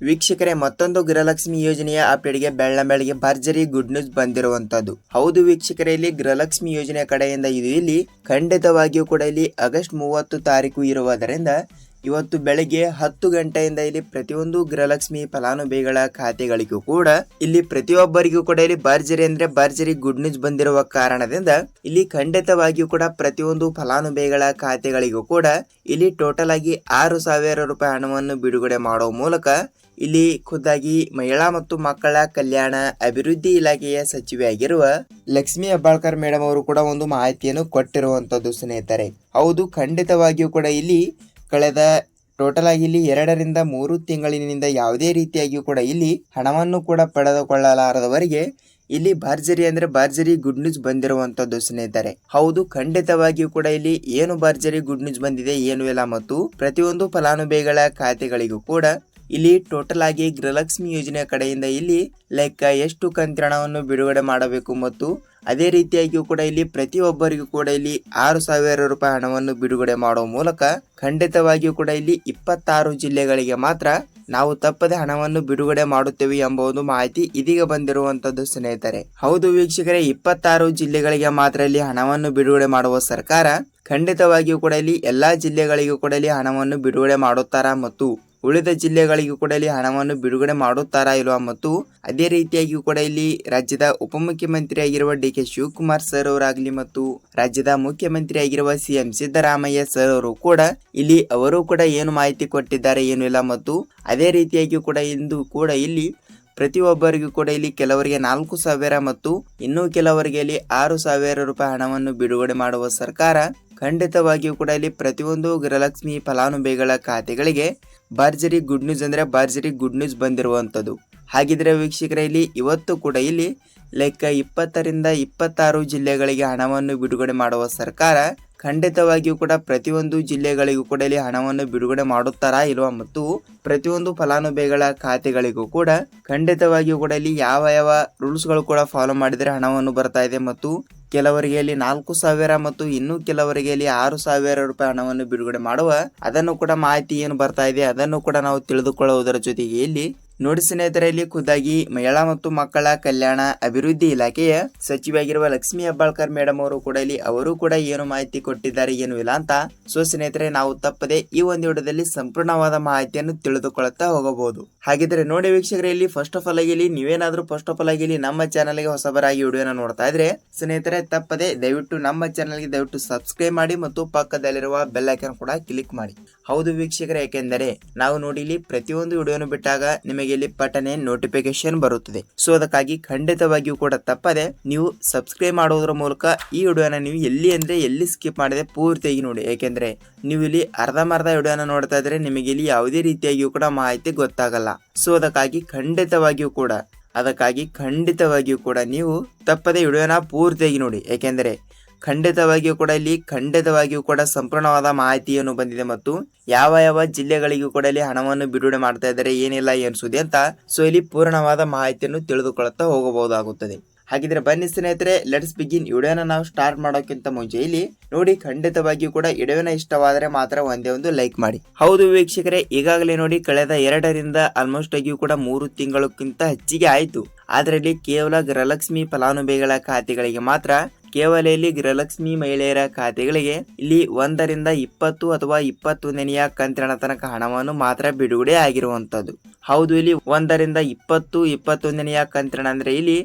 ವೀಕ್ಷಕರೇ, ಮತ್ತೊಂದು ಗೃಹಲಕ್ಷ್ಮಿ ಯೋಜನೆಯ ಅಪ್ಡೇಟ್ಗೆ ಬೆಳ್ಳ ಬೆಳಗ್ಗೆ ಭರ್ಜರಿ ಗುಡ್ ನ್ಯೂಸ್ ಬಂದಿರುವಂತದ್ದು. ಹೌದು ವೀಕ್ಷಕರೇ, ಇಲ್ಲಿ ಗೃಹಲಕ್ಷ್ಮಿ ಯೋಜನೆ ಕಡೆಯಿಂದ ಇದು ಇಲ್ಲಿ ಖಂಡಿತವಾಗಿಯೂ ಕೂಡ ಇಲ್ಲಿ ಆಗಸ್ಟ್ ಮೂವತ್ತು ತಾರೀಕು ಇರುವುದರಿಂದ ಇವತ್ತು ಬೆಳಗ್ಗೆ ಹತ್ತು ಗಂಟೆಯಿಂದ ಇಲ್ಲಿ ಪ್ರತಿಯೊಂದು ಗೃಹಲಕ್ಷ್ಮಿ ಫಲಾನುಭವಿಗಳ ಖಾತೆಗಳಿಗೂ ಕೂಡ ಇಲ್ಲಿ ಪ್ರತಿಯೊಬ್ಬರಿಗೂ ಕೂಡ ಇಲ್ಲಿ ಭರ್ಜರಿ ಅಂದ್ರೆ ಭರ್ಜರಿ ಗುಡ್ ನ್ಯೂಸ್ ಬಂದಿರುವ ಕಾರಣದಿಂದ ಇಲ್ಲಿ ಖಂಡಿತವಾಗಿಯೂ ಕೂಡ ಪ್ರತಿಯೊಂದು ಫಲಾನುಭವಿಗಳ ಖಾತೆಗಳಿಗೂ ಕೂಡ ಇಲ್ಲಿ ಟೋಟಲ್ ಆಗಿ ಆರು ಸಾವಿರ ರೂಪಾಯಿ ಹಣವನ್ನು ಬಿಡುಗಡೆ ಮಾಡುವ ಮೂಲಕ ಇಲ್ಲಿ ಖುದ್ದಾಗಿ ಮಹಿಳಾ ಮತ್ತು ಮಕ್ಕಳ ಕಲ್ಯಾಣ ಅಭಿವೃದ್ಧಿ ಇಲಾಖೆಯ ಸಚಿವೆಯಾಗಿರುವ ಲಕ್ಷ್ಮಿ ಹೆಬ್ಬಾಳ್ಕರ್ ಮೇಡಮ್ ಅವರು ಕೂಡ ಒಂದು ಮಾಹಿತಿಯನ್ನು ಕೊಟ್ಟಿರುವಂತದ್ದು ಸ್ನೇಹಿತರೆ. ಹೌದು, ಖಂಡಿತವಾಗಿಯೂ ಕೂಡ ಇಲ್ಲಿ ಕಳೆದ ಟೋಟಲ್ ಆಗಿ ಇಲ್ಲಿ ಎರಡರಿಂದ ಮೂರು ತಿಂಗಳಿನಿಂದ ಯಾವುದೇ ರೀತಿಯಾಗಿಯೂ ಕೂಡ ಇಲ್ಲಿ ಹಣವನ್ನು ಕೂಡ ಪಡೆದುಕೊಳ್ಳಲಾರದವರಿಗೆ ಇಲ್ಲಿ ಭರ್ಜರಿ ಅಂದ್ರೆ ಭರ್ಜರಿ ಗುಡ್ ನ್ಯೂಸ್ ಬಂದಿರುವಂತದ್ದು ಸ್ನೇಹಿತರೆ. ಹೌದು, ಖಂಡಿತವಾಗಿಯೂ ಕೂಡ ಇಲ್ಲಿ ಏನು ಭರ್ಜರಿ ಗುಡ್ ನ್ಯೂಸ್ ಬಂದಿದೆ, ಏನು ಇಲ್ಲ ಮತ್ತು ಪ್ರತಿಯೊಂದು ಫಲಾನುಭವಿಗಳ ಖಾತೆಗಳಿಗೂ ಕೂಡ ಇಲ್ಲಿ ಟೋಟಲ್ ಆಗಿ ಗೃಹಲಕ್ಷ್ಮಿ ಯೋಜನೆ ಕಡೆಯಿಂದ ಇಲ್ಲಿ ಲೈಕ್ ಎಷ್ಟು ಕಂತ್ರಣವನ್ನು ಬಿಡುಗಡೆ ಮಾಡಬೇಕು ಮತ್ತು ಅದೇ ರೀತಿಯಾಗಿಯೂ ಕೂಡ ಇಲ್ಲಿ ಪ್ರತಿಯೊಬ್ಬರಿಗೂ ಕೂಡ ಇಲ್ಲಿ ಆರು ಸಾವಿರ ರೂಪಾಯಿ ಹಣವನ್ನು ಬಿಡುಗಡೆ ಮಾಡುವ ಮೂಲಕ ಖಂಡಿತವಾಗಿಯೂ ಕೂಡ ಇಲ್ಲಿ ಇಪ್ಪತ್ತಾರು ಜಿಲ್ಲೆಗಳಿಗೆ ಮಾತ್ರ ನಾವು ತಪ್ಪದೆ ಹಣವನ್ನು ಬಿಡುಗಡೆ ಮಾಡುತ್ತೇವೆ ಎಂಬ ಒಂದು ಮಾಹಿತಿ ಇದೀಗ ಬಂದಿರುವಂತದ್ದು ಸ್ನೇಹಿತರೆ. ಹೌದು ವೀಕ್ಷಕರೇ, ಇಪ್ಪತ್ತಾರು ಜಿಲ್ಲೆಗಳಿಗೆ ಮಾತ್ರ ಇಲ್ಲಿ ಹಣವನ್ನು ಬಿಡುಗಡೆ ಮಾಡುವ ಸರ್ಕಾರ ಖಂಡಿತವಾಗಿಯೂ ಕೂಡ ಇಲ್ಲಿ ಎಲ್ಲಾ ಜಿಲ್ಲೆಗಳಿಗೂ ಕೂಡ ಇಲ್ಲಿ ಹಣವನ್ನು ಬಿಡುಗಡೆ ಮಾಡುತ್ತಾರ ಮತ್ತು ಉಳಿದ ಜಿಲ್ಲೆಗಳಿಗೂ ಕೂಡ ಇಲ್ಲಿ ಹಣವನ್ನು ಬಿಡುಗಡೆ ಮಾಡುತ್ತಾರಾ ಇಲ್ವಾ? ಮತ್ತು ಅದೇ ರೀತಿಯಾಗಿಯೂ ಕೂಡ ಇಲ್ಲಿ ರಾಜ್ಯದ ಉಪಮುಖ್ಯಮಂತ್ರಿ ಆಗಿರುವ ಡಿ ಕೆ ಶಿವಕುಮಾರ್ ಸರ್ ಅವರಾಗಲಿ ಮತ್ತು ರಾಜ್ಯದ ಮುಖ್ಯಮಂತ್ರಿ ಆಗಿರುವ ಸಿಎಂ ಸಿದ್ದರಾಮಯ್ಯ ಸರ್ ಅವರು ಕೂಡ ಇಲ್ಲಿ ಅವರು ಕೂಡ ಏನು ಮಾಹಿತಿ ಕೊಟ್ಟಿದ್ದಾರೆ ಏನು ಇಲ್ಲ ಮತ್ತು ಅದೇ ರೀತಿಯಾಗಿಯೂ ಕೂಡ ಇಂದು ಕೂಡ ಇಲ್ಲಿ ಪ್ರತಿಯೊಬ್ಬರಿಗೂ ಕೂಡ ಇಲ್ಲಿ ಕೆಲವರಿಗೆ ನಾಲ್ಕು ಸಾವಿರ ಮತ್ತು ಇನ್ನೂ ಕೆಲವರಿಗೆ ಇಲ್ಲಿ ಆರು ಸಾವಿರ ರೂಪಾಯಿ ಹಣವನ್ನು ಬಿಡುಗಡೆ ಮಾಡುವ ಸರ್ಕಾರ ಖಂಡಿತವಾಗಿಯೂ ಕೂಡ ಇಲ್ಲಿ ಪ್ರತಿಯೊಂದು ಗೃಹಲಕ್ಷ್ಮಿ ಫಲಾನುಭವಿಗಳ ಖಾತೆಗಳಿಗೆ ಭರ್ಜರಿ ಗುಡ್ ನ್ಯೂಸ್ ಅಂದರೆ ಭರ್ಜರಿ ಗುಡ್ ನ್ಯೂಸ್ ಬಂದಿರುವಂಥದ್ದು. ಹಾಗಿದ್ರೆ ವೀಕ್ಷಕರ, ಇಲ್ಲಿ ಇವತ್ತು ಕೂಡ ಇಲ್ಲಿ ಲೈಕ್ ಇಪ್ಪತ್ತರಿಂದ ಇಪ್ಪತ್ತಾರು ಜಿಲ್ಲೆಗಳಿಗೆ ಹಣವನ್ನು ಬಿಡುಗಡೆ ಮಾಡುವ ಸರ್ಕಾರ ಖಂಡಿತವಾಗಿಯೂ ಕೂಡ ಪ್ರತಿಯೊಂದು ಜಿಲ್ಲೆಗಳಿಗೂ ಕೂಡ ಇಲ್ಲಿ ಹಣವನ್ನು ಬಿಡುಗಡೆ ಮಾಡುತ್ತಾರಾ ಇಲ್ವಾ ಮತ್ತು ಪ್ರತಿಯೊಂದು ಫಲಾನುಭವಿಗಳ ಖಾತೆಗಳಿಗೂ ಕೂಡ ಖಂಡಿತವಾಗಿಯೂ ಕೂಡ ಇಲ್ಲಿ ಯಾವ ಯಾವ ರೂಲ್ಸ್ಗಳು ಕೂಡ ಫಾಲೋ ಮಾಡಿದರೆ ಹಣವನ್ನು ಬರ್ತಾ ಇದೆ ಮತ್ತು ಕೆಲವರಿಗೆ ಇಲ್ಲಿ ನಾಲ್ಕು ಸಾವಿರ ಮತ್ತು ಇನ್ನು ಕೆಲವರಿಗೆ ಇಲ್ಲಿ ಆರು ಸಾವಿರ ರೂಪಾಯಿ ಹಣವನ್ನು ಬಿಡುಗಡೆ ಮಾಡುವ, ಅದನ್ನು ಕೂಡ ಮಾಹಿತಿ ಏನು ಬರ್ತಾ ಇದೆ ಅದನ್ನು ಕೂಡ ನಾವು ತಿಳಿದುಕೊಳ್ಳುವುದರ ಜೊತೆಗೆ ಇಲ್ಲಿ ನೋಡಿ ಸ್ನೇಹಿತರೆ ಇಲ್ಲಿ ಖುದ್ದಾಗಿ ಮಹಿಳಾ ಮತ್ತು ಮಕ್ಕಳ ಕಲ್ಯಾಣ ಅಭಿವೃದ್ಧಿ ಇಲಾಖೆಯ ಸಚಿವಾಗಿರುವ ಲಕ್ಷ್ಮಿ ಹೆಬ್ಬಾಳ್ಕರ್ ಮೇಡಮ್ ಅವರು ಕೂಡ ಇಲ್ಲಿ, ಅವರು ಕೂಡ ಏನು ಮಾಹಿತಿ ಕೊಟ್ಟಿದ್ದಾರೆ, ಏನು ಇಲ್ಲ ಅಂತ ಸೊ ಸ್ನೇಹಿತರೆ, ನಾವು ತಪ್ಪದೆ ಈ ಒಂದು ವಿಡಿಯೋದಲ್ಲಿ ಸಂಪೂರ್ಣವಾದ ಮಾಹಿತಿಯನ್ನು ತಿಳಿದುಕೊಳ್ಳುತ್ತಾ ಹೋಗಬಹುದು. ಹಾಗಿದ್ರೆ ನೋಡಿ ವೀಕ್ಷಕರೇ, ಇಲ್ಲಿ ಫಸ್ಟ್ ಆಫ್ ಆಲ್ ಆಗಿ ಇಲ್ಲಿ ನೀವೇನಾದ್ರೂ ಫಸ್ಟ್ ಆಫ್ ಆಲ್ ಆಗಿ ಇಲ್ಲಿ ನಮ್ಮ ಚಾನಲ್ಗೆ ಹೊಸಬರಾಗಿ ವಿಡಿಯೋನ ನೋಡ್ತಾ ಇದ್ರೆ ಸ್ನೇಹಿತರೆ, ತಪ್ಪದೆ ದಯವಿಟ್ಟು ನಮ್ಮ ಚಾನಲ್ಗೆ ದಯವಿಟ್ಟು ಸಬ್ಸ್ಕ್ರೈಬ್ ಮಾಡಿ ಮತ್ತು ಪಕ್ಕದಲ್ಲಿರುವ ಬೆಲ್ ಐಕನ್ ಕೂಡ ಕ್ಲಿಕ್ ಮಾಡಿ. ಹೌದು ವೀಕ್ಷಕರ ಯಾಕೆಂದರೆ ನಾವು ನೋಡಿ ಇಲ್ಲಿ ಪ್ರತಿಯೊಂದು ವಿಡಿಯೋನು ಬಿಟ್ಟಾಗ ನಿಮಗೆ ಇಲ್ಲಿ ಪಟನೆ ನೋಟಿಫಿಕೇಶನ್ ಬರುತ್ತದೆ. ಸೊ ಅದಕ್ಕಾಗಿ ಖಂಡಿತವಾಗಿಯೂ ಕೂಡ ತಪ್ಪದೆ ನೀವು ಸಬ್ಸ್ಕ್ರೈಬ್ ಮಾಡೋದ್ರ ಮೂಲಕ ಈ ವಿಡಿಯೋನ ನೀವು ಎಲ್ಲಿ ಅಂದ್ರೆ ಎಲ್ಲಿ ಸ್ಕಿಪ್ ಮಾಡದೆ ಪೂರ್ತಿಯಾಗಿ ನೋಡಿ. ಯಾಕೆಂದ್ರೆ ನೀವು ಇಲ್ಲಿ ಅರ್ಧಮರ್ಧ ವಿಡಿಯೋನ ನೋಡ್ತಾ ಇದ್ರೆ ನಿಮಗೆ ಇಲ್ಲಿ ಯಾವುದೇ ರೀತಿಯಾಗಿಯೂ ಕೂಡ ಮಾಹಿತಿ ಗೊತ್ತಾಗಲ್ಲ. ಸೊ ಅದಕ್ಕಾಗಿ ಖಂಡಿತವಾಗಿಯೂ ಕೂಡ, ಅದಕ್ಕಾಗಿ ಖಂಡಿತವಾಗಿಯೂ ಕೂಡ ನೀವು ತಪ್ಪದೆ ವಿಡಿಯೋನ ಪೂರ್ತಿಯಾಗಿ ನೋಡಿ. ಯಾಕೆಂದರೆ ಖಂಡಿತವಾಗಿಯೂ ಕೂಡ ಇಲ್ಲಿ, ಖಂಡಿತವಾಗಿಯೂ ಕೂಡ ಸಂಪೂರ್ಣವಾದ ಮಾಹಿತಿಯನ್ನು ಬಂದಿದೆ ಮತ್ತು ಯಾವ ಯಾವ ಜಿಲ್ಲೆಗಳಿಗೂ ಕೂಡ ಇಲ್ಲಿ ಹಣವನ್ನು ಬಿಡುಗಡೆ ಮಾಡ್ತಾ ಇದ್ದಾರೆ, ಏನಿಲ್ಲ, ಏನು ಸುದ್ದಿ ಅಂತ ಸೊ ಇಲ್ಲಿ ಪೂರ್ಣವಾದ ಮಾಹಿತಿಯನ್ನು ತಿಳಿದುಕೊಳ್ಳುತ್ತಾ ಹೋಗಬಹುದಾಗುತ್ತದೆ. ಹಾಗಿದ್ರೆ ಬನ್ನಿ ಸ್ನೇಹಿತರೆ ಲೆಟ್ಸ್ ಬಿಗಿನ್ ವಿಡಿಯೋನ ನಾವು ಸ್ಟಾರ್ಟ್ ಮಾಡೋಕ್ಕಿಂತ ಮುಂಚೆ ಇಲ್ಲಿ ನೋಡಿ, ಖಂಡಿತವಾಗಿಯೂ ಕೂಡ ವಿಡಿಯೋನ ಇಷ್ಟವಾದರೆ ಮಾತ್ರ ಒಂದೇ ಒಂದು ಲೈಕ್ ಮಾಡಿ. ಹೌದು ವೀಕ್ಷಕರೇ, ಈಗಾಗಲೇ ನೋಡಿ ಕಳೆದ ಎರಡರಿಂದ ಆಲ್ಮೋಸ್ಟ್ ಆಗಿಯೂ ಕೂಡ ಮೂರು ತಿಂಗಳಕ್ಕಿಂತ ಹೆಚ್ಚಿಗೆ ಆಯಿತು. ಅದರಲ್ಲಿ ಕೇವಲ ಗೃಹಲಕ್ಷ್ಮಿ ಫಲಾನುಭವಿಗಳ ಖಾತೆಗಳಿಗೆ ಮಾತ್ರ ಕೇವಲ ಇಲ್ಲಿ ಗೃಹಲಕ್ಷ್ಮಿ ಮಹಿಳೆಯರ ಖಾತೆಗಳಿಗೆ ಇಲ್ಲಿ ಒಂದರಿಂದ ಇಪ್ಪತ್ತು ಅಥವಾ ಇಪ್ಪತ್ತೊಂದನೆಯ ಕಂತಿನ ತನಕ ಹಣವನ್ನು ಮಾತ್ರ ಬಿಡುಗಡೆ ಆಗಿರುವಂತದ್ದು ಹೌದು, ಇಲ್ಲಿ ಒಂದರಿಂದ ಇಪ್ಪತ್ತು ಇಪ್ಪತ್ತೊಂದನೆಯ ಕಂತಿನ ಅಂದ್ರೆ ಇಲ್ಲಿ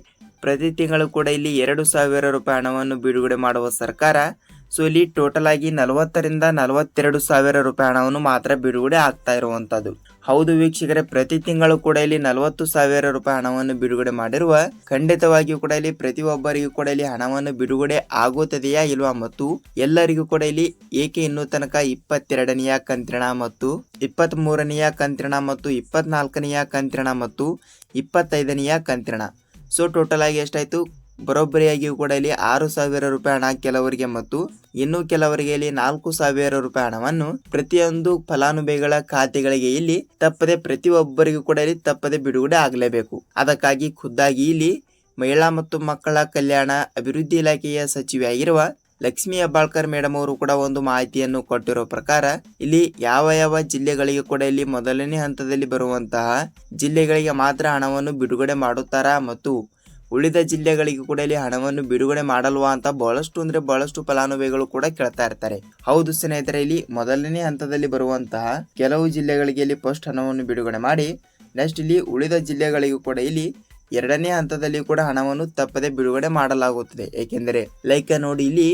ಪ್ರತಿ ತಿಂಗಳು ಕೂಡ ಇಲ್ಲಿ ಎರಡು ಸಾವಿರ ರೂಪಾಯಿ ಹಣವನ್ನು ಬಿಡುಗಡೆ ಮಾಡುವ ಸರ್ಕಾರ ಸೊ ಇಲ್ಲಿ ಟೋಟಲ್ ಆಗಿ ನಲವತ್ತರಿಂದ ನಲವತ್ತೆರಡು ಸಾವಿರ ರೂಪಾಯಿ ಹಣವನ್ನು ಮಾತ್ರ ಬಿಡುಗಡೆ ಆಗ್ತಾ ಇರುವಂತದ್ದು. ಹೌದು ವೀಕ್ಷಕರೇ, ಪ್ರತಿ ತಿಂಗಳು ಕೂಡ ಇಲ್ಲಿ ನಲವತ್ತು ಸಾವಿರ ರೂಪಾಯಿ ಹಣವನ್ನು ಬಿಡುಗಡೆ ಮಾಡಿರುವ, ಖಂಡಿತವಾಗಿಯೂ ಕೂಡ ಇಲ್ಲಿ ಪ್ರತಿಯೊಬ್ಬರಿಗೂ ಕೂಡ ಇಲ್ಲಿ ಹಣವನ್ನು ಬಿಡುಗಡೆ ಆಗುತ್ತದೆಯಾ ಇಲ್ವಾ ಮತ್ತು ಎಲ್ಲರಿಗೂ ಕೂಡ ಇಲ್ಲಿ ಏಕೆ ಇನ್ನೂ ತನಕ ಇಪ್ಪತ್ತೆರಡನೆಯ ಕಂತಿನ ಮತ್ತು ಇಪ್ಪತ್ತ್ ಮೂರನೆಯ ಕಂತಿನ ಮತ್ತು ಇಪ್ಪತ್ನಾಲ್ಕನೆಯ ಕಂತ್ರಣ ಮತ್ತು ಇಪ್ಪತ್ತೈದನೆಯ ಕಂತ್ರಣ. ಸೊ ಟೋಟಲ್ ಆಗಿ ಎಷ್ಟಾಯ್ತು? ಬರೋಬ್ಬರಿಯಾಗಿಯೂ ಕೂಡ ಇಲ್ಲಿ ಆರು ಸಾವಿರ ರೂಪಾಯಿ ಹಣ ಕೆಲವರಿಗೆ ಮತ್ತು ಇನ್ನು ಕೆಲವರಿಗೆ ಇಲ್ಲಿ ನಾಲ್ಕು ಸಾವಿರ ರೂಪಾಯಿ ಹಣವನ್ನು ಪ್ರತಿಯೊಂದು ಫಲಾನುಭವಿಗಳ ಖಾತೆಗಳಿಗೆ ಇಲ್ಲಿ ತಪ್ಪದೆ ಪ್ರತಿಯೊಬ್ಬರಿಗೂ ಕೂಡ ಇಲ್ಲಿ ತಪ್ಪದೆ ಬಿಡುಗಡೆ ಆಗಲೇಬೇಕು. ಅದಕ್ಕಾಗಿ ಖುದ್ದಾಗಿ ಇಲ್ಲಿ ಮಹಿಳಾ ಮತ್ತು ಮಕ್ಕಳ ಕಲ್ಯಾಣ ಅಭಿವೃದ್ಧಿ ಇಲಾಖೆಯ ಸಚಿವೆಯಾಗಿರುವ ಲಕ್ಷ್ಮೀ ಹೆಬ್ಬಾಳ್ಕರ್ ಮೇಡಮ್ ಅವರು ಕೂಡ ಒಂದು ಮಾಹಿತಿಯನ್ನು ಕೊಟ್ಟಿರೋ ಪ್ರಕಾರ ಇಲ್ಲಿ ಯಾವ ಯಾವ ಜಿಲ್ಲೆಗಳಿಗೆ ಕೂಡ ಇಲ್ಲಿ ಮೊದಲನೇ ಹಂತದಲ್ಲಿ ಬರುವಂತಹ ಜಿಲ್ಲೆಗಳಿಗೆ ಮಾತ್ರ ಹಣವನ್ನು ಬಿಡುಗಡೆ ಮಾಡುತ್ತಾರಾ ಮತ್ತು ಉಳಿದ ಜಿಲ್ಲೆಗಳಿಗೆ ಕೂಡ ಇಲ್ಲಿ ಹಣವನ್ನು ಬಿಡುಗಡೆ ಮಾಡಲ್ವಾ ಅಂತ ಬಹಳಷ್ಟು ಅಂದ್ರೆ ಬಹಳಷ್ಟು ಫಲಾನುಭವಿಗಳು ಕೂಡ ಕೇಳ್ತಾ ಇರ್ತಾರೆ. ಹೌದು ಸ್ನೇಹಿತರೆ, ಇಲ್ಲಿ ಮೊದಲನೇ ಹಂತದಲ್ಲಿ ಬರುವಂತಹ ಕೆಲವು ಜಿಲ್ಲೆಗಳಿಗೆ ಇಲ್ಲಿ ಫಸ್ಟ್ ಹಣವನ್ನು ಬಿಡುಗಡೆ ಮಾಡಿ ನೆಕ್ಸ್ಟ್ ಇಲ್ಲಿ ಉಳಿದ ಜಿಲ್ಲೆಗಳಿಗೂ ಕೂಡ ಇಲ್ಲಿ ಎರಡನೇ ಹಂತದಲ್ಲಿ ಕೂಡ ಹಣವನ್ನು ತಪ್ಪದೆ ಬಿಡುಗಡೆ ಮಾಡಲಾಗುತ್ತದೆ. ಏಕೆಂದರೆ ಲೈಕ್ ನೋಡಿ, ಇಲ್ಲಿ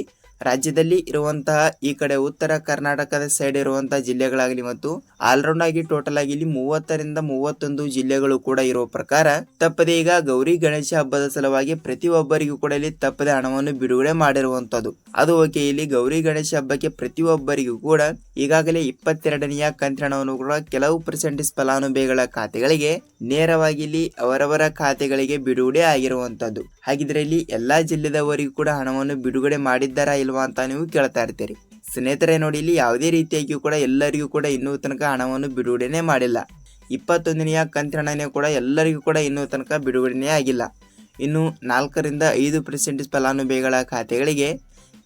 ರಾಜ್ಯದಲ್ಲಿ ಇರುವಂತಹ ಈ ಕಡೆ ಉತ್ತರ ಕರ್ನಾಟಕದ ಸೈಡ್ ಇರುವಂತಹ ಜಿಲ್ಲೆಗಳಾಗಲಿ ಮತ್ತು ಆಲ್ರೌಂಡ್ ಆಗಿ ಟೋಟಲ್ ಆಗಿ ಇಲ್ಲಿ ಮೂವತ್ತರಿಂದ ಮೂವತ್ತೊಂದು ಜಿಲ್ಲೆಗಳು ಕೂಡ ಇರುವ ಪ್ರಕಾರ ತಪ್ಪದೆ ಈಗ ಗೌರಿ ಗಣೇಶ ಹಬ್ಬದ ಸಲುವಾಗಿ ಪ್ರತಿಯೊಬ್ಬರಿಗೂ ಕೂಡ ಇಲ್ಲಿ ತಪ್ಪದೆ ಹಣವನ್ನು ಬಿಡುಗಡೆ ಮಾಡಿರುವಂತದ್ದು. ಅದು ಓಕೆ ಇಲ್ಲಿ ಗೌರಿ ಗಣೇಶ ಹಬ್ಬಕ್ಕೆ ಪ್ರತಿಯೊಬ್ಬರಿಗೂ ಕೂಡ ಈಗಾಗಲೇ ಇಪ್ಪತ್ತೆರಡನೆಯ ಕಂತಿನ ಹಣವನ್ನು ಕೂಡ ಕೆಲವು ಪರ್ಸೆಂಟೇಜ್ ಫಲಾನುಭವಿಗಳ ಖಾತೆಗಳಿಗೆ ನೇರವಾಗಿ ಇಲ್ಲಿ ಅವರವರ ಖಾತೆಗಳಿಗೆ ಬಿಡುಗಡೆ ಆಗಿರುವಂತದ್ದು. ಹಾಗಿದ್ರೆ ಇಲ್ಲಿ ಎಲ್ಲಾ ಜಿಲ್ಲೆದವರಿಗೂ ಕೂಡ ಹಣವನ್ನು ಬಿಡುಗಡೆ ಮಾಡಿದ್ದಾರಾ ಇಲ್ವಾ ಅಂತ ನೀವು ಕೇಳ್ತಾ ಇರ್ತೀರಿ. ಸ್ನೇಹಿತರೆ ನೋಡಿ, ಇಲ್ಲಿ ಯಾವುದೇ ರೀತಿಯಾಗಿಯೂ ಕೂಡ ಎಲ್ಲರಿಗೂ ಕೂಡ ಇನ್ನೂ ತನಕ ಹಣವನ್ನು ಬಿಡುಗಡೆನೇ ಮಾಡಿಲ್ಲ. ಇಪ್ಪತ್ತೊಂದನೆಯ ಕಂತಿನ ಕೂಡ ಎಲ್ಲರಿಗೂ ಕೂಡ ಇನ್ನೂ ತನಕ ಬಿಡುಗಡೆನೇ ಆಗಿಲ್ಲ. ಇನ್ನು ನಾಲ್ಕರಿಂದ ಐದು ಪರ್ಸೆಂಟ್ ಫಲಾನುಭವಿಗಳ ಖಾತೆಗಳಿಗೆ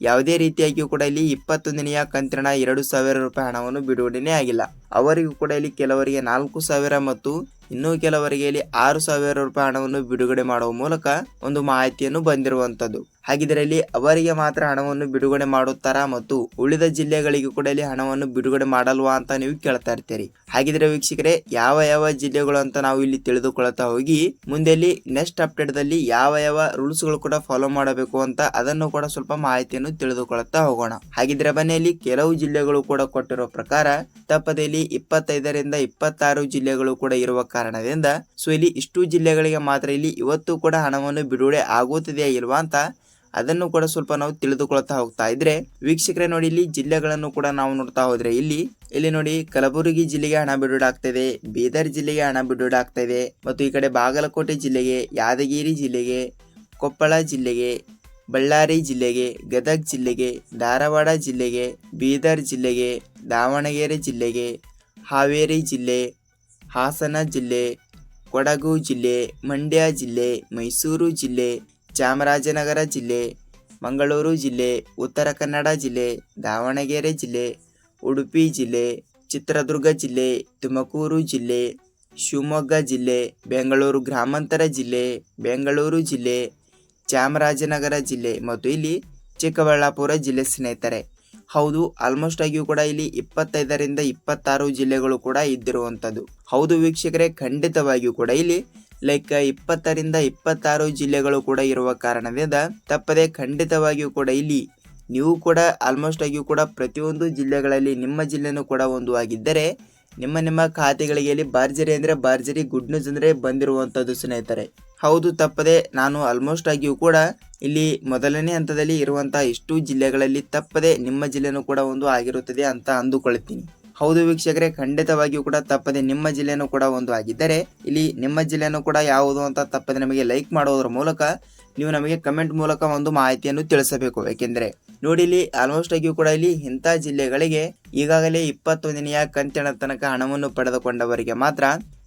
ಯಾವುದೇ ರೀತಿಯಾಗಿಯೂ ಕೂಡ ಇಲ್ಲಿ ಇಪ್ಪತ್ತೊಂದನೆಯ ಕಂತಿನ ಎರಡು ಸಾವಿರ ರೂಪಾಯಿ ಹಣವನ್ನು ಬಿಡುಗಡೆನೇ ಆಗಿಲ್ಲ. ಅವರಿಗೂ ಕೂಡ ಇಲ್ಲಿ ಕೆಲವರಿಗೆ ನಾಲ್ಕು ಸಾವಿರ ಮತ್ತು ಇನ್ನೂ ಕೆಲವರಿಗೆ ಇಲ್ಲಿ ಆರು ಸಾವಿರ ರೂಪಾಯಿ ಹಣವನ್ನು ಬಿಡುಗಡೆ ಮಾಡುವ ಮೂಲಕ ಒಂದು ಮಾಹಿತಿಯನ್ನು ಬಂದಿರುವಂತದ್ದು ಹಾಗಿದ್ರೆ ಇಲ್ಲಿ ಅವರಿಗೆ ಮಾತ್ರ ಹಣವನ್ನು ಬಿಡುಗಡೆ ಮಾಡುತ್ತಾರಾ ಮತ್ತು ಉಳಿದ ಜಿಲ್ಲೆಗಳಿಗೆ ಕೂಡ ಇಲ್ಲಿ ಹಣವನ್ನು ಬಿಡುಗಡೆ ಮಾಡಲ್ವಾ ಅಂತ ನೀವು ಕೇಳ್ತಾ ಇರ್ತೀರಿ. ಹಾಗಿದ್ರೆ ವೀಕ್ಷಕರೇ, ಯಾವ ಯಾವ ಜಿಲ್ಲೆಗಳು ಅಂತ ನಾವು ಇಲ್ಲಿ ತಿಳಿದುಕೊಳ್ತಾ ಹೋಗಿ ಮುಂದೆ ನೆಕ್ಸ್ಟ್ ಅಪ್ಡೇಟ್ ದಲ್ಲಿ ಯಾವ ಯಾವ ರೂಲ್ಸ್ಗಳು ಕೂಡ ಫಾಲೋ ಮಾಡಬೇಕು ಅಂತ ಅದನ್ನು ಕೂಡ ಸ್ವಲ್ಪ ಮಾಹಿತಿಯನ್ನು ತಿಳಿದುಕೊಳ್ತಾ ಹೋಗೋಣ. ಹಾಗಿದ್ರೆ ಬನ್ನಿ ಇಲ್ಲಿ ಕೆಲವು ಜಿಲ್ಲೆಗಳು ಕೂಡ ಕೊಟ್ಟಿರೋ ಪ್ರಕಾರ ತಪ್ಪದಲ್ಲಿ ಇಪ್ಪತ್ತೈದರಿಂದ ಇಪ್ಪತ್ತಾರು ಜಿಲ್ಲೆಗಳು ಕೂಡ ಇರುವ ಕಾರಣದಿಂದ, ಸೊ ಇಲ್ಲಿ ಇಷ್ಟು ಜಿಲ್ಲೆಗಳಿಗೆ ಮಾತ್ರ ಇಲ್ಲಿ ಇವತ್ತು ಕೂಡ ಹಣವನ್ನು ಬಿಡುಗಡೆ ಆಗುತ್ತಿದೆಯಾ ಇಲ್ವಾ ಅಂತ ಅದನ್ನು ಕೂಡ ಸ್ವಲ್ಪ ನಾವು ತಿಳಿದುಕೊಳ್ತಾ ಹೋಗ್ತಾ ಇದ್ರೆ ವೀಕ್ಷಕರೇ ನೋಡಿ, ಇಲ್ಲಿ ಜಿಲ್ಲೆಗಳನ್ನು ಕೂಡ ನಾವು ನೋಡ್ತಾ ಹೋದ್ರೆ ಇಲ್ಲಿ ಇಲ್ಲಿ ನೋಡಿ ಕಲಬುರಗಿ ಜಿಲ್ಲೆಗೆ ಹಣ ಬಿಡುಗಡೆ ಬೀದರ್ ಜಿಲ್ಲೆಗೆ ಹಣ ಬಿಡುಗಡೆ ಮತ್ತು ಈ ಕಡೆ ಬಾಗಲಕೋಟೆ ಜಿಲ್ಲೆಗೆ, ಯಾದಗಿರಿ ಜಿಲ್ಲೆಗೆ, ಕೊಪ್ಪಳ ಜಿಲ್ಲೆಗೆ, ಬಳ್ಳಾರಿ ಜಿಲ್ಲೆಗೆ, ಗದಗ್ ಜಿಲ್ಲೆಗೆ, ಧಾರವಾಡ ಜಿಲ್ಲೆಗೆ, ಬೀದರ್ ಜಿಲ್ಲೆಗೆ, ದಾವಣಗೆರೆ ಜಿಲ್ಲೆಗೆ, ಹಾವೇರಿ ಜಿಲ್ಲೆ, ಹಾಸನ ಜಿಲ್ಲೆ, ಕೊಡಗು ಜಿಲ್ಲೆ, ಮಂಡ್ಯ ಜಿಲ್ಲೆ, ಮೈಸೂರು ಜಿಲ್ಲೆ ಚಾಮರಾಜನಗರ ಜಿಲ್ಲೆ, ಮಂಗಳೂರು ಜಿಲ್ಲೆ, ಉತ್ತರ ಕನ್ನಡ ಜಿಲ್ಲೆ, ದಾವಣಗೆರೆ ಜಿಲ್ಲೆ, ಉಡುಪಿ ಜಿಲ್ಲೆ, ಚಿತ್ರದುರ್ಗ ಜಿಲ್ಲೆ, ತುಮಕೂರು ಜಿಲ್ಲೆ, ಶಿವಮೊಗ್ಗ ಜಿಲ್ಲೆ, ಬೆಂಗಳೂರು ಗ್ರಾಮಾಂತರ ಜಿಲ್ಲೆ, ಬೆಂಗಳೂರು ಜಿಲ್ಲೆ, ಚಾಮರಾಜನಗರ ಜಿಲ್ಲೆ ಮತ್ತು ಇಲ್ಲಿ ಚಿಕ್ಕಬಳ್ಳಾಪುರ ಜಿಲ್ಲೆ ಸ್ನೇಹಿತರೆ. ಹೌದು ಆಲ್ಮೋಸ್ಟ್ ಆಗಿಯೂ ಕೂಡ ಇಲ್ಲಿ ಇಪ್ಪತ್ತೈದರಿಂದ ಇಪ್ಪತ್ತಾರು ಜಿಲ್ಲೆಗಳು ಕೂಡ ಇದ್ದಿರುವಂಥದ್ದು. ಹೌದು ವೀಕ್ಷಕರೇ, ಖಂಡಿತವಾಗಿಯೂ ಕೂಡ ಇಲ್ಲಿ ಲೈಕ್ ಇಪ್ಪತ್ತರಿಂದ ಇಪ್ಪತ್ತಾರು ಜಿಲ್ಲೆಗಳು ಕೂಡ ಇರುವ ಕಾರಣದಿಂದ ತಪ್ಪದೆ ಖಂಡಿತವಾಗಿಯೂ ಕೂಡ ಇಲ್ಲಿ ನೀವು ಕೂಡ ಆಲ್ಮೋಸ್ಟ್ ಆಗಿಯೂ ಕೂಡ ಪ್ರತಿಯೊಂದು ಜಿಲ್ಲೆಗಳಲ್ಲಿ ನಿಮ್ಮ ಜಿಲ್ಲೆನೂ ಕೂಡ ಒಂದು ಆಗಿದ್ದರೆ ನಿಮ್ಮ ನಿಮ್ಮ ಖಾತೆಗಳಿಗೆ ಇಲ್ಲಿ ಬಾರ್ಜರಿ ಅಂದರೆ ಬಾರ್ಜರಿ ಗುಡ್ ನ್ಯೂಸ್ ಅಂದರೆ ಬಂದಿರುವಂಥದ್ದು ಸ್ನೇಹಿತರೆ. ಹೌದು, ತಪ್ಪದೆ ನಾನು ಆಲ್ಮೋಸ್ಟ್ ಆಗಿಯೂ ಕೂಡ ಇಲ್ಲಿ ಮೊದಲನೇ ಹಂತದಲ್ಲಿ ಇರುವಂತಹ ಇಷ್ಟು ಜಿಲ್ಲೆಗಳಲ್ಲಿ ತಪ್ಪದೆ ನಿಮ್ಮ ಜಿಲ್ಲೆನೂ ಕೂಡ ಒಂದು ಆಗಿರುತ್ತದೆ ಅಂತ ಅಂದುಕೊಳ್ತೀನಿ. ಹೌದು ವೀಕ್ಷಕರೇ, ಖಂಡಿತವಾಗಿಯೂ ಕೂಡ ತಪ್ಪದೆ ನಿಮ್ಮ ಜಿಲ್ಲೆನೂ ಕೂಡ ಒಂದು ಆಗಿದ್ದರೆ, ಇಲ್ಲಿ ನಿಮ್ಮ ಜಿಲ್ಲೆನೂ ಕೂಡ ಯಾವುದು ಅಂತ ತಪ್ಪದೆ ನಮಗೆ ಲೈಕ್ ಮಾಡೋದ್ರ ಮೂಲಕ ನೀವು ನಮಗೆ ಕಮೆಂಟ್ ಮೂಲಕ ಒಂದು ಮಾಹಿತಿಯನ್ನು ತಿಳಿಸಬೇಕು. ಏಕೆಂದರೆ ನೋಡಿ ಇಲ್ಲಿ ಆಲ್ಮೋಸ್ಟ್ ಆಗಿಯೂ ಕೂಡ ಇಲ್ಲಿ ಇಂಥ ಜಿಲ್ಲೆಗಳಿಗೆ ಈಗಾಗಲೇ ಇಪ್ಪತ್ತೊಂದನೆಯ ಕಂತಿನ ತನಕ ಹಣವನ್ನು ಪಡೆದುಕೊಂಡವರಿಗೆ ಮಾತ್ರ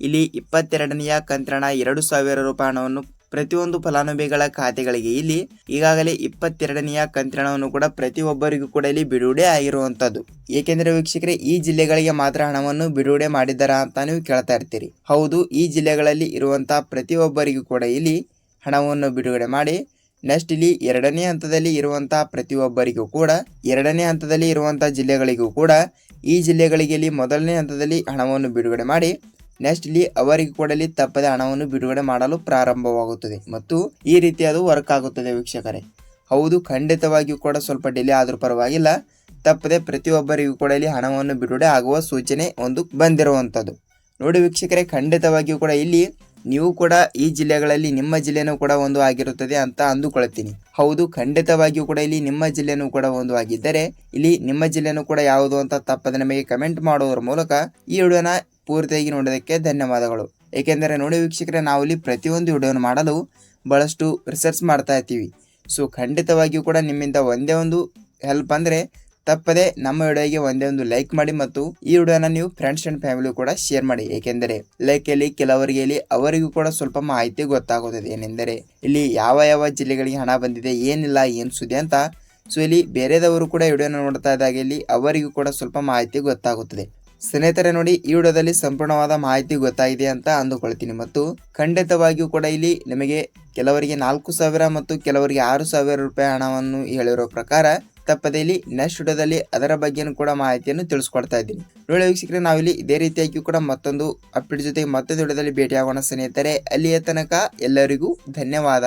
ಇಲ್ಲಿ ಇಪ್ಪತ್ತೆರಡನೆಯ ಕಂತಿನ ಎರಡು ಸಾವಿರ ರೂಪಾಯಿ ಹಣವನ್ನು ಪ್ರತಿಯೊಂದು ಫಲಾನುಭವಿಗಳ ಖಾತೆಗಳಿಗೆ ಇಲ್ಲಿ ಈಗಾಗಲೇ ಇಪ್ಪತ್ತೆರಡನೆಯ ಕಂತಿನವನ್ನು ಕೂಡ ಪ್ರತಿಯೊಬ್ಬರಿಗೂ ಕೂಡ ಇಲ್ಲಿ ಬಿಡುಗಡೆ ಆಗಿರುವಂತದ್ದು. ಏಕೆಂದರೆ ವೀಕ್ಷಕರೇ, ಈ ಜಿಲ್ಲೆಗಳಿಗೆ ಮಾತ್ರ ಹಣವನ್ನು ಬಿಡುಗಡೆ ಮಾಡಿದ್ದಾರಾ ಅಂತ ನೀವು ಕೇಳ್ತಾ ಇರ್ತೀರಿ. ಹೌದು, ಈ ಜಿಲ್ಲೆಗಳಲ್ಲಿ ಇರುವಂತಹ ಪ್ರತಿಯೊಬ್ಬರಿಗೂ ಕೂಡ ಇಲ್ಲಿ ಹಣವನ್ನು ಬಿಡುಗಡೆ ಮಾಡಿ, ನೆಕ್ಸ್ಟ್ ಇಲ್ಲಿ ಎರಡನೇ ಹಂತದಲ್ಲಿ ಇರುವಂತಹ ಪ್ರತಿಯೊಬ್ಬರಿಗೂ ಕೂಡ, ಎರಡನೇ ಹಂತದಲ್ಲಿ ಇರುವಂತಹ ಜಿಲ್ಲೆಗಳಿಗೂ ಕೂಡ ಈ ಜಿಲ್ಲೆಗಳಿಗೆ ಇಲ್ಲಿ ಮೊದಲನೇ ಹಂತದಲ್ಲಿ ಹಣವನ್ನು ಬಿಡುಗಡೆ ಮಾಡಿ ನೆಕ್ಸ್ಟ್ ಇಲ್ಲಿ ಅವರಿಗೆ ಕೊಡಲಿ ತಪ್ಪದೆ ಹಣವನ್ನು ಬಿಡುಗಡೆ ಮಾಡಲು ಪ್ರಾರಂಭವಾಗುತ್ತದೆ. ಮತ್ತು ಈ ರೀತಿ ಅದು ವರ್ಕ್ ಆಗುತ್ತದೆ ವೀಕ್ಷಕರೇ. ಹೌದು, ಖಂಡಿತವಾಗಿಯೂ ಕೂಡ ಸ್ವಲ್ಪ ಡಿಲೇ ಆದರೂ ಪರವಾಗಿಲ್ಲ. ತಪ್ಪದೆ ಪ್ರತಿಯೊಬ್ಬರಿಗೂ ಕೂಡ ಇಲ್ಲಿ ಹಣವನ್ನು ಬಿಡುಗಡೆ ಆಗುವ ಸೂಚನೆ ಒಂದು ಬಂದಿರುವಂಥದ್ದು. ನೋಡಿ ವೀಕ್ಷಕರೇ, ಖಂಡಿತವಾಗಿಯೂ ಕೂಡ ಇಲ್ಲಿ ನೀವು ಕೂಡ ಈ ಜಿಲ್ಲೆಗಳಲ್ಲಿ ನಿಮ್ಮ ಜಿಲ್ಲೆನೂ ಕೂಡ ಒಂದು ಆಗಿರುತ್ತದೆ ಅಂತ ಅಂದುಕೊಳ್ತೀನಿ. ಹೌದು, ಖಂಡಿತವಾಗಿಯೂ ಕೂಡ ಇಲ್ಲಿ ನಿಮ್ಮ ಜಿಲ್ಲೆನೂ ಕೂಡ ಒಂದು ಆಗಿದ್ದರೆ, ಇಲ್ಲಿ ನಿಮ್ಮ ಜಿಲ್ಲೆನೂ ಕೂಡ ಯಾವುದು ಅಂತ ತಪ್ಪದೆ ನಮಗೆ ಕಮೆಂಟ್ ಮಾಡುವುದರ ಮೂಲಕ ಈ ವಿಡಿಯೋನ ಪೂರ್ತಿಯಾಗಿ ನೋಡೋದಕ್ಕೆ ಧನ್ಯವಾದಗಳು. ಏಕೆಂದರೆ ನೋಡಿ ವೀಕ್ಷಕರೇ ನಾವು ಇಲ್ಲಿ ಪ್ರತಿಯೊಂದು ವಿಡಿಯೋನ ಮಾಡಲು ಬಹಳಷ್ಟು ರಿಸರ್ಚ್ ಮಾಡ್ತಾ ಇರ್ತೀವಿ ಸೊ ಖಂಡಿತವಾಗಿಯೂ ಕೂಡ ನಿಮ್ಮಿಂದ ಒಂದೇ ಒಂದು ಹೆಲ್ಪ್ ಅಂದರೆ ತಪ್ಪದೆ ನಮ್ಮ ವಿಡಿಯೋಗೆ ಒಂದೇ ಒಂದು ಲೈಕ್ ಮಾಡಿ ಮತ್ತು ಈ ವಿಡಿಯೋನ ನೀವು ಫ್ರೆಂಡ್ಸ್ ಅಂಡ್ ಫ್ಯಾಮಿಲಿ ಕೂಡ ಶೇರ್ ಮಾಡಿ. ಏಕೆಂದರೆ ಲೈಕ್ ಅಲ್ಲಿ ಕೆಲವರಿಗೆ ಇಲ್ಲಿ ಅವರಿಗೂ ಕೂಡ ಸ್ವಲ್ಪ ಮಾಹಿತಿ ಗೊತ್ತಾಗುತ್ತದೆ. ಏನೆಂದರೆ ಇಲ್ಲಿ ಯಾವ ಯಾವ ಜಿಲ್ಲೆಗಳಿಗೆ ಹಣ ಬಂದಿದೆ, ಏನಿಲ್ಲ, ಏನು ಸುದ್ದಿ ಅಂತ. ಸೊ ಇಲ್ಲಿ ಬೇರೆದವರು ಕೂಡ ವಿಡಿಯೋನ ನೋಡ್ತಾ ಇದ್ದಾಗ ಇಲ್ಲಿ ಅವರಿಗೂ ಕೂಡ ಸ್ವಲ್ಪ ಮಾಹಿತಿ ಗೊತ್ತಾಗುತ್ತದೆ. ಸ್ನೇಹಿತರೆ ನೋಡಿ, ಈ ವಿಡಿಯೋದಲ್ಲಿ ಸಂಪೂರ್ಣವಾದ ಮಾಹಿತಿ ಗೊತ್ತಾಗಿದೆ ಅಂತ ಅಂದುಕೊಳ್ತೀನಿ. ಮತ್ತು ಖಂಡಿತವಾಗಿಯೂ ಕೂಡ ಇಲ್ಲಿ ನಿಮಗೆ ಕೆಲವರಿಗೆ ನಾಲ್ಕು ಸಾವಿರ ಮತ್ತು ಕೆಲವರಿಗೆ ಆರು ಸಾವಿರ ರೂಪಾಯಿ ಹಣವನ್ನು ಹೇಳಿರೋ ಪ್ರಕಾರ ತಪ್ಪದೆ ಇಲ್ಲಿ ನೆಕ್ಸ್ಟ್ ವಿಡಿಯೋದಲ್ಲಿ ಅದರ ಬಗ್ಗೆನೂ ಕೂಡ ಮಾಹಿತಿಯನ್ನು ತಿಳಿಸ್ಕೊಡ್ತಾ ಇದ್ದೀನಿ. ನೋಡಿ ವೀಕ್ಷಕರೇ ನಾವಿಲ್ಲಿ ಇದೇ ರೀತಿಯಾಗಿ ಕೂಡ ಮತ್ತೊಂದು ಅಪ್ಡೇಟ್ ಜೊತೆಗೆ ಮತ್ತೊಂದು ವಿಡಿಯೋದಲ್ಲಿ ಭೇಟಿಯಾಗೋಣ ಸ್ನೇಹಿತರೆ. ಅಲ್ಲಿಯ ತನಕ ಎಲ್ಲರಿಗೂ ಧನ್ಯವಾದ.